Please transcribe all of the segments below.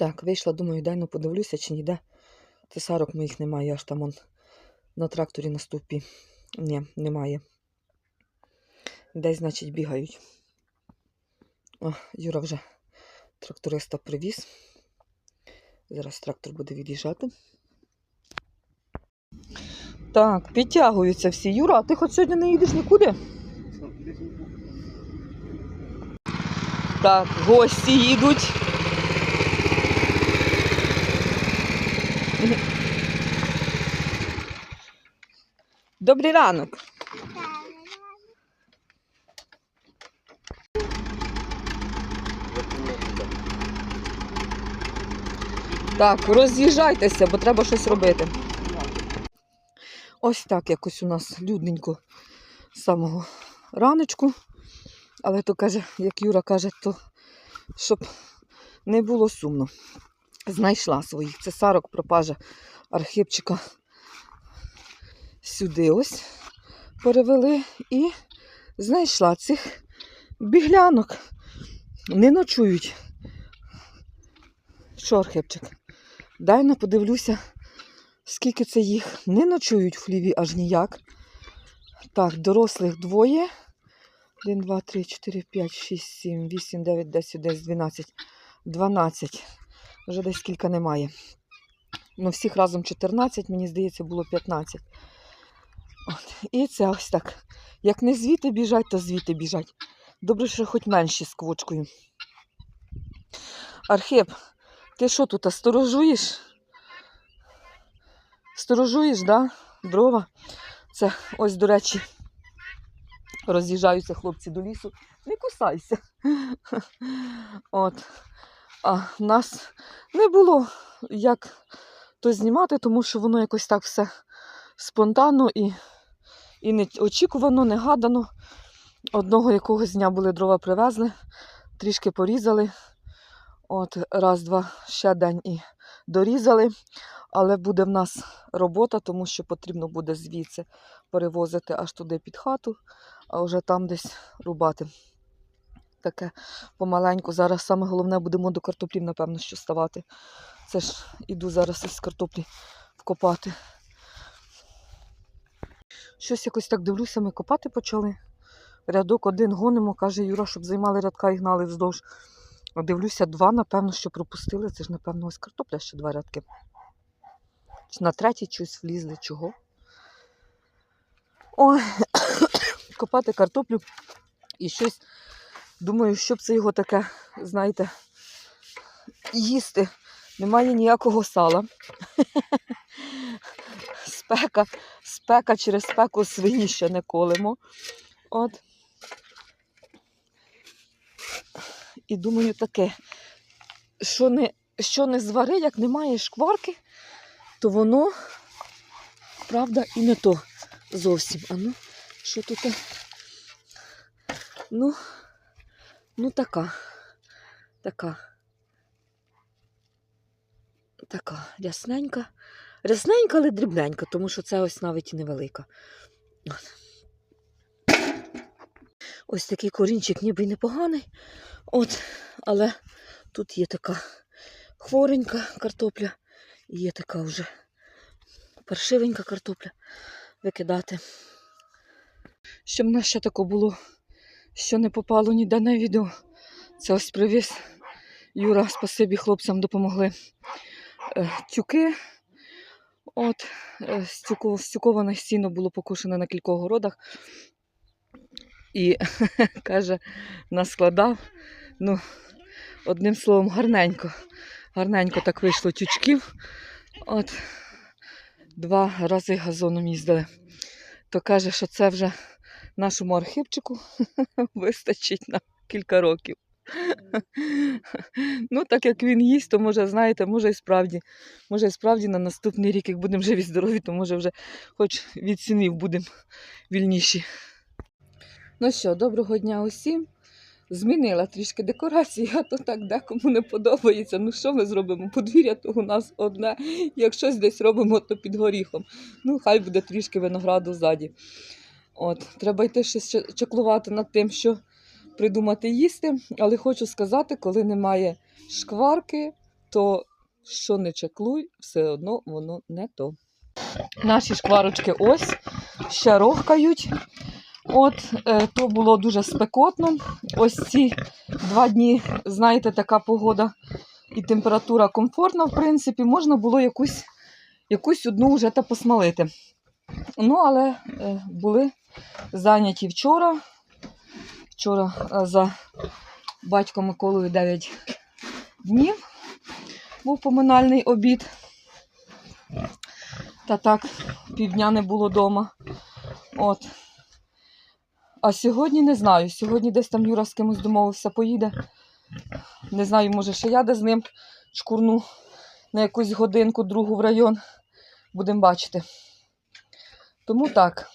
Так, вийшла, думаю, дай ну подивлюся, чи ніде. Тесарок моїх немає, аж там он на тракторі на стовпі. Ні, немає. Десь, значить, бігають. О, Юра вже тракториста привіз. Зараз трактор буде від'їжджати. Так, підтягуються всі. Юра, а ти хоч сьогодні не їдеш нікуди? Так, гості їдуть. Добрий ранок. Так, роз'їжджайтеся, бо треба щось робити. Ось так якось у нас людненько з самого раночку. Але то каже, як Юра каже, то щоб не було сумно. Знайшла своїх цесарок, пропажа архипчика сюди ось перевели і знайшла цих біглянок. Не ночують. Що, Архипчик? Дай на подивлюся, скільки це їх. Не ночують в хліві аж ніяк. Так, дорослих двоє. 1, 2, 3, 4, 5, 6, 7, 8, 9, 10, 11, 12, 12. Вже десь кілька немає. Ну, всіх разом 14, мені здається, було 15. От. І це ось так. Як не звідти біжать, то звідти біжать. Добре, що хоч менші з квочкою. Архип, ти що тут, сторожуєш? Сторожуєш, да? Дрова. Це ось, до речі, роз'їжджаються хлопці до лісу. Не кусайся. От. А в нас не було як то знімати, тому що воно якось так все спонтанно і, і не очікувано, не гадано. Одного якогось дня були дрова привезли, трішки порізали. От, раз, два, ще день і дорізали. Але буде в нас робота, тому що потрібно буде звідси перевозити аж туди під хату, а вже там десь рубати. Таке помаленьку. Зараз саме головне будемо до картоплів, напевно, що ставати. Це ж іду зараз із картоплі вкопати. Щось якось так дивлюся, ми копати почали. Рядок один гонимо, каже Юра, щоб займали рядка і гнали вздовж. Дивлюся, два, напевно, що пропустили. Це ж, напевно, ось картопля ще два рядки. На третій щось влізли, чого. Ой, копати картоплю і щось. Думаю, щоб це його таке, знаєте, їсти. Немає ніякого сала. Спека, спека через спеку свині ще не колемо. От. І думаю таке, що не, що не звари, як немає шкварки, то воно, правда, і не то зовсім. А ну, що тут? Ну, ну така. Така. Така рясненька. Рясненька, але дрібненька, тому що це ось навіть і невелика. Ось такий корінчик ніби й непоганий. От, але тут є така хворенька картопля, і є така вже паршивенька картопля викидати. Щоб в нас ще таке було, що не попало ніде на відео. Це ось привіз. Юра, спасибі хлопцям допомогли. Е, Тюки. От, е, стюковане сіно було покушене на кількох городах. І каже, наскладав. Ну, одним словом, гарненько. Гарненько так вийшло тючків. От два рази газоном їздили. То каже, що це вже нашому архівчику вистачить на кілька років. Ну, так як він їсть, то може, знаєте, може і справді, може і справді на наступний рік, як будемо живі здорові, то може вже хоч від синів будемо вільніші. Ну що, доброго дня усім. Змінила трішки декорації, а то так декому не подобається. Ну що ми зробимо? Подвір'я то у нас одне. Як щось десь робимо, то під горіхом. Ну, хай буде трішки винограду ззаді. От, треба йти щось ча- чаклувати над тим, що придумати їсти. Але хочу сказати, коли немає шкварки, то що не чеклуй, все одно воно не то. Наші шкварочки ось ще рохкають. От, е, то було дуже спекотно. Ось ці два дні, знаєте, така погода і температура комфортна, в принципі, можна було якусь, якусь одну вже та посмалити. Ну, але е, були зайняті вчора. Вчора е, за батьком Миколою 9 днів був поминальний обід. Та так, півдня не було вдома. От. А сьогодні не знаю. Сьогодні десь там Юра з кимось домовився, поїде. Не знаю, може, ще я де з ним шкурну на якусь годинку, другу в район. Будемо бачити. Тому так.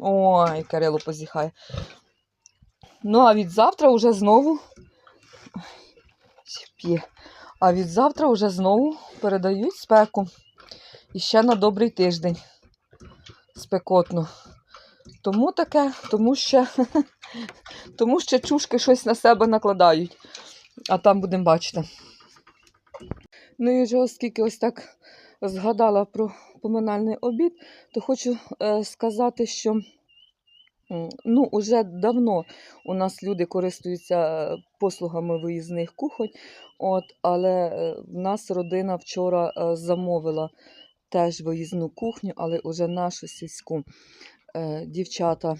Ой, Кирило позіхає. Ну, а від завтра вже знову. Ой. А від завтра вже знову передають спеку. І ще на добрий тиждень. Спекотно. Тому таке, тому що, тому що чушки щось на себе накладають. А там будемо бачити. Ну і вже оскільки ось так згадала про поминальний обід, то хочу е, сказати, що ну, уже давно у нас люди користуються послугами виїзних кухонь, от, але е, в нас родина вчора е, замовила теж виїзну кухню, але уже нашу сільську. Е, дівчата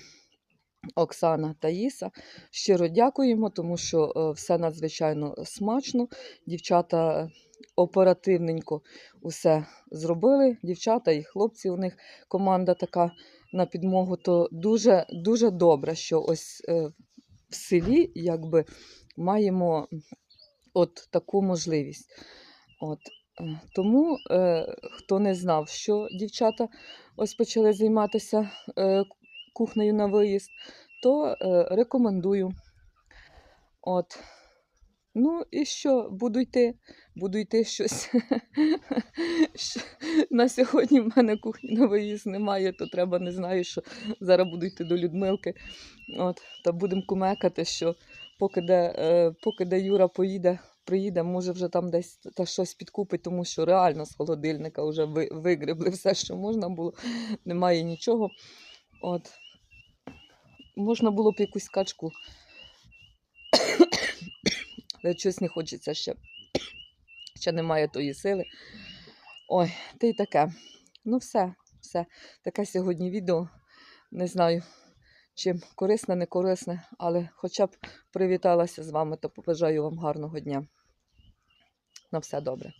Оксана та Іса. Щиро дякуємо, тому що е, все надзвичайно смачно. Дівчата оперативненько усе зробили. Дівчата і хлопці, у них команда така на підмогу, то дуже, дуже добре, що ось е, в селі якби маємо от таку можливість. От. е, Тому, е, хто не знав, що дівчата ось почали займатися е, кухнею на виїзд, то е, рекомендую. От. Ну і що, буду йти, буду йти щось. На сьогодні в мене кухні на виїзд немає, то треба, не знаю, що зараз буду йти до Людмилки. От, та будемо кумекати, що поки де, е, поки де Юра поїде, приїде, може вже там десь та щось підкупить, тому що реально з холодильника вже ви, вигребли все, що можна було, немає нічого. От. Можна було б якусь качку. Але щось не хочеться ще. Ще немає тої сили. Ой, та й таке. Ну, все, все. Таке сьогодні відео. Не знаю, чим корисне, не корисне, але хоча б привіталася з вами та побажаю вам гарного дня. На все добре.